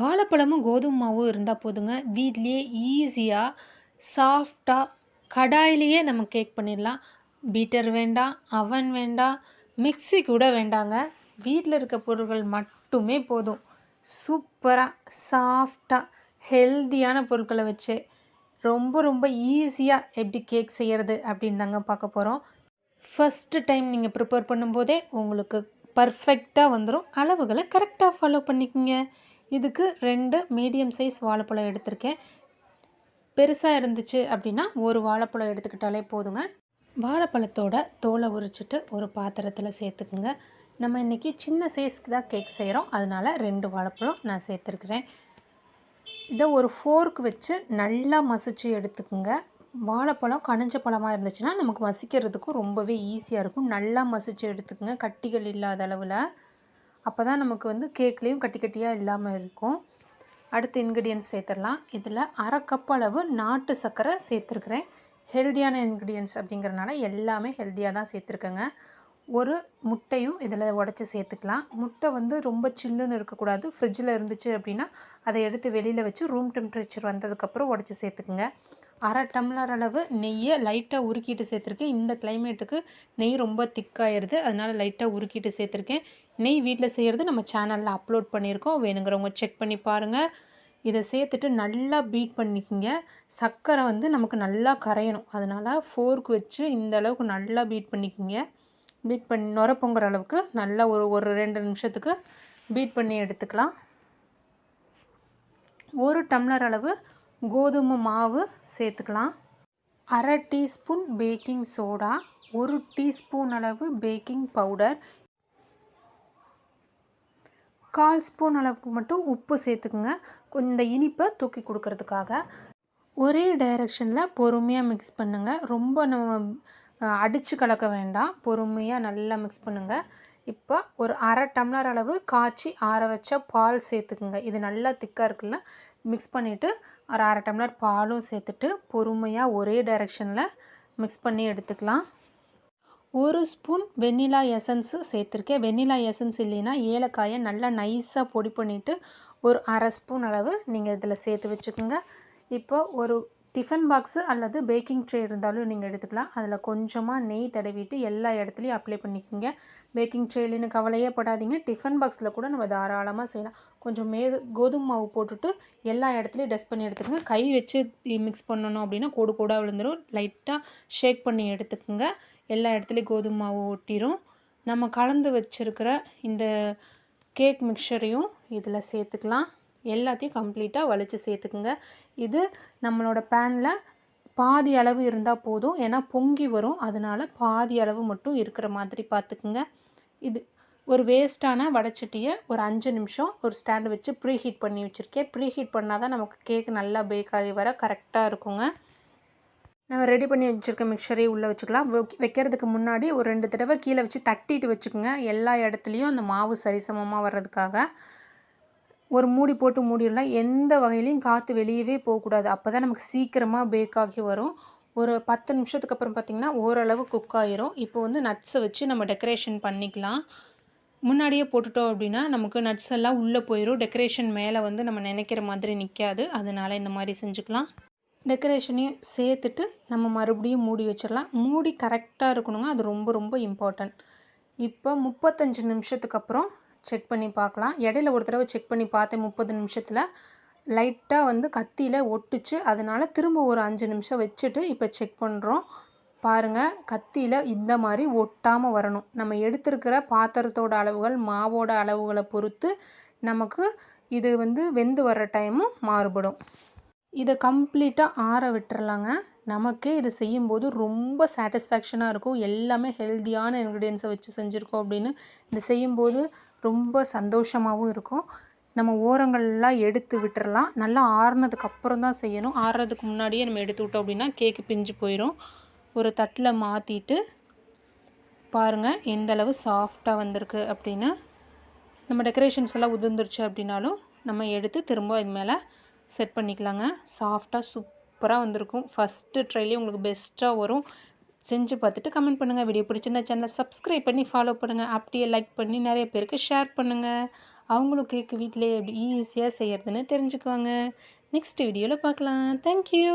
வாழைப்பழமும் கோதுமை மாவும் இருந்தால் போதுங்க. வீட்லேயே ஈஸியாக சாஃப்டாக கடாயிலேயே நம்ம கேக் பண்ணிடலாம். பீட்டர் வேண்டாம் அவன் வேண்டாம் மிக்ஸி கூட வேண்டாங்க. வீட்டில் இருக்க பொருட்கள் மட்டுமே போதும். சூப்பராக சாஃப்டாக ஹெல்த்தியான பொருட்களை வச்சு ரொம்ப ரொம்ப ஈஸியாக எப்படி கேக் செய்கிறது அப்படின்னு தாங்க பார்க்க போகிறோம் ஃபஸ்ட்டு டைம் நீங்கள் ப்ரிப்பேர் பண்ணும்போதே உங்களுக்கு பர்ஃபெக்டாக வந்துடும் அளவுகளை கரெக்டாக ஃபாலோ பண்ணிக்கோங்க. இதுக்கு ரெண்டு மீடியம் சைஸ் வாழைப்பழம் எடுத்திருக்கேன். பெருசாக இருந்துச்சு அப்படின்னா ஒரு வாழைப்பழம் எடுத்துக்கிட்டாலே போதுங்க. வாழைப்பழத்தோட தோலை உரிச்சிட்டு ஒரு பாத்திரத்தில் சேர்த்துக்குங்க. நம்ம இன்றைக்கி சின்ன சைஸ்க்கு தான் கேக் செய்கிறோம் அதனால் ரெண்டு வாழைப்பழம் நான் சேர்த்துருக்குறேன். இதை ஒரு ஃபோர்க் வச்சு நல்லா மசிச்சு எடுத்துக்குங்க. வாழைப்பழம் கனிஞ்ச பழமாக இருந்துச்சுன்னா நமக்கு மசிக்கிறதுக்கும் ரொம்பவே ஈஸியாக இருக்கும். நல்லா மசிச்சு எடுத்துக்கோங்க. கட்டிகள் இல்லாத அளவில். அப்போ தான் நமக்கு வந்து கேக்லேயும் கட்டி கட்டியாக இல்லாமல் இருக்கும். அடுத்து இன்க்ரீடியன்ஸ் சேர்த்துடலாம். இதில் அரை கப் அளவு நாட்டு சர்க்கரை சேர்த்துருக்குறேன். ஹெல்த்தியான இன்க்ரீடியன்ஸ் அப்படிங்கிறனால எல்லாமே ஹெல்த்தியாக தான் சேர்த்துருக்கேங்க. ஒரு முட்டையும் இதில் உடச்சி சேர்த்துக்கலாம். முட்டை வந்து ரொம்ப சில்லுன்னு இருக்கக்கூடாது. ஃப்ரிட்ஜில் இருந்துச்சு அப்படின்னா அதை எடுத்து வெளியில் வச்சு ரூம் டெம்பரேச்சர் வந்ததுக்கப்புறம் உடச்சி சேர்த்துக்குங்க. அரை டம்ளர் அளவு நெய்யை லைட்டாக உருக்கிட்டு சேர்த்துருக்கேன். இந்த கிளைமேட்டுக்கு நெய் ரொம்ப திக்காயிருது. அதனால் லைட்டாக உருக்கிட்டு சேர்த்துருக்கேன். நெய் வீட்டில் செய்கிறது நம்ம சேனலில் அப்லோட் பண்ணியிருக்கோம். வேணுங்கிறவங்க செக் பண்ணி பாருங்கள் இதை சேர்த்துட்டு நல்லா பீட் பண்ணிக்கோங்க. சர்க்கரை வந்து நமக்கு நல்லா கரையணும். அதனால் ஃபோர்க் வச்சு இந்த அளவுக்கு நல்லா பீட் பண்ணிக்கோங்க. பீட் பண்ணி நுர பொங்குற அளவுக்கு நல்லா ஒரு ஒரு ரெண்டு நிமிஷத்துக்கு பீட் பண்ணி எடுத்துக்கலாம். ஒரு டம்ளர் அளவு கோதுமை மாவு சேர்த்துக்கலாம். அரை டீஸ்பூன் பேக்கிங் சோடா ஒரு டீஸ்பூன் அளவு பேக்கிங் பவுடர் கால் ஸ்பூன் அளவுக்கு மட்டும் உப்பு சேர்த்துக்குங்க. கொஞ்சம் இந்த இனிப்பை தூக்கி கொடுக்கறதுக்காக. ஒரே டைரெக்ஷனில் பொறுமையாக மிக்ஸ் பண்ணுங்கள் ரொம்ப நம்ம அடித்து கலக்க வேண்டாம். பொறுமையாக நல்லா மிக்ஸ் பண்ணுங்கள் இப்போ ஒரு அரை டம்ளர் அளவு காய்ச்சி ஆற வச்ச பால் சேர்த்துக்குங்க. இது நல்லா திக்காக இருக்குல்ல? மிக்ஸ் பண்ணிவிட்டு ஒரு அரை டம்ளர் பாலும் சேர்த்துட்டு பொறுமையாக ஒரே டைரெக்ஷனில் மிக்ஸ் பண்ணி எடுத்துக்கலாம். ஒரு ஸ்பூன் வெண்ணிலா எசன்ஸு சேர்த்துருக்கேன். வெண்ணிலா எசன்ஸ் இல்லைன்னா ஏலக்காயை நல்லா நைஸாக பொடி பண்ணிவிட்டு ஒரு அரை ஸ்பூன் அளவு நீங்கள் இதில் சேர்த்து வச்சுக்கோங்க. இப்போ ஒரு டிஃபன் பாக்ஸு அல்லது பேக்கிங் ட்ரே இருந்தாலும் நீங்கள் எடுத்துக்கலாம். அதில் கொஞ்சமாக நெய் தடவிட்டு எல்லா இடத்துலையும் அப்ளை பண்ணிக்கோங்க. பேக்கிங் ட்ரேலின்னு கவலையே படாதீங்க. டிஃபன் பாக்ஸில் கூட நம்ம தாராளமாக செய்யலாம். கொஞ்சம் மேது கோதுமை மாவு போட்டுட்டு எல்லா இடத்துலையும் டஸ்ட் பண்ணி எடுத்துக்கோங்க. கை வச்சு மிக்ஸ் பண்ணணும் அப்படின்னா கோடு கோடாக விழுந்துடும் லைட்டாக ஷேக் பண்ணி எடுத்துக்கோங்க. எல்லா இடத்துலையும் கோதுமை மாவு ஒட்டிடும் நம்ம கலந்து வச்சுருக்கிற இந்த கேக் மிக்சரையும் இதில் சேர்த்துக்கலாம். எல்லாத்தையும் கம்ப்ளீட்டாக வலித்து சேர்த்துக்குங்க. இது நம்மளோட பேனில் பாதி அளவு இருந்தால் போதும். ஏன்னா பொங்கி வரும். அதனால் பாதி அளவு மட்டும் இருக்கிற மாதிரி பார்த்துக்குங்க இது ஒரு வேஸ்ட்டான வடைச்சட்டியை ஒரு அஞ்சு நிமிஷம் ஒரு ஸ்டாண்டு வச்சு ப்ரீ ஹீட் பண்ணி வச்சுருக்கேன். ப்ரீ ஹீட் பண்ணால் தான் நமக்கு கேக் நல்லா பேக் ஆகி வர கரெக்டாக இருக்குங்க. நம்ம ரெடி பண்ணி வச்சுருக்க மிக்சரையும் உள்ளே வச்சுக்கலாம். வைக்கிறதுக்கு முன்னாடி ஒரு ரெண்டு தடவை கீழே வச்சு தட்டிட்டு வச்சுக்கோங்க. எல்லா இடத்துலையும் அந்த மாவு சரிசமமாக வர்றதுக்காக. ஒரு மூடி போட்டு மூடிடலாம். எந்த வகையிலையும் காற்று வெளியவே போகக்கூடாது. அப்போ தான் நமக்கு சீக்கிரமாக பேக் ஆகி வரும். ஒரு பத்து நிமிஷத்துக்கு அப்புறம் பார்த்திங்கன்னா ஓரளவு குக் ஆயிரும். இப்போ வந்து நட்ஸை வச்சு நம்ம டெக்கரேஷன் பண்ணிக்கலாம். முன்னாடியே போட்டுட்டோம் அப்படின்னா நமக்கு நட்ஸ் எல்லாம் உள்ளே போயிடும் டெக்கரேஷன் மேலே வந்து நம்ம நினைக்கிற மாதிரி நிற்காது அதனால் இந்த மாதிரி செஞ்சுக்கலாம். டெக்கரேஷனையும் சேர்த்துட்டு நம்ம மறுபடியும் மூடி வச்சிடலாம். மூடி கரெக்டாக இருக்கணுங்க அது ரொம்ப ரொம்ப இம்பார்ட்டன்ட் இப்போ முப்பத்தஞ்சு நிமிஷத்துக்கு அப்புறம் செக் பண்ணி பார்க்கலாம். இடையில ஒரு தடவை செக் பண்ணி பார்த்தேன் முப்பது நிமிஷத்தில். லைட்டாக வந்து கத்தியில் ஒட்டுச்சு. அதனால் திரும்ப ஒரு அஞ்சு நிமிஷம் வச்சுட்டு இப்போ செக் பண்ணுறோம் பாருங்கள் கத்தியில் இந்த மாதிரி ஒட்டாமல் வரணும். நம்ம எடுத்திருக்கிற பாத்திரத்தோட அளவுகள் மாவோட அளவுகளை பொறுத்து நமக்கு இது வந்து வெந்து வர்ற டைமும் மாறுபடும். இதை கம்ப்ளீட்டாக ஆற விட்டுறலாங்க. நமக்கே இது செய்யும்போது ரொம்ப சாட்டிஸ்ஃபேக்ஷனாக இருக்கும். எல்லாமே ஹெல்த்தியான இன்க்ரீடியன்ஸை வச்சு செஞ்சுருக்கோம் அப்படின்னு. இது செய்யும்போது ரொம்ப சந்தோஷமாகவும் இருக்கும். நம்ம ஓரங்கள்லாம் எடுத்து விட்டுறலாம். நல்லா ஆறுனதுக்கு அப்புறம் தான் செய்யணும். ஆறுறதுக்கு முன்னாடியே நம்ம எடுத்து விட்டோம் அப்படின்னா கேக்கு பிஞ்சு போயிடும் ஒரு தட்டில் மாற்றிட்டு பாருங்கள் எந்த அளவு சாஃப்டாக வந்திருக்கு அப்படின்னு. நம்ம டெக்கரேஷன்ஸ் எல்லாம் உதிர்ந்துருச்சு அப்படின்னாலும் நம்ம எடுத்து திரும்ப இது மேலே செட் பண்ணிக்கலாங்க. சாஃப்டாக சூப்பராக வந்திருக்கும். ஃபஸ்ட்டு ட்ரைலேயே உங்களுக்கு பெஸ்ட்டாக வரும். செஞ்சு பார்த்துட்டு கமெண்ட் பண்ணுங்கள் வீடியோ பிடிச்சிருந்தா சேனலை சப்ஸ்கிரைப் பண்ணி ஃபாலோ பண்ணுங்கள் அப்படியே லைக் பண்ணி நிறைய பேருக்கு ஷேர் பண்ணுங்கள் அவங்களும் கேக்கு வீட்டிலே எப்படி ஈஸியாக செய்கிறதுன்னு தெரிஞ்சுக்குவாங்க. நெக்ஸ்ட் வீடியோவில் பார்க்கலாம். தேங்க்யூ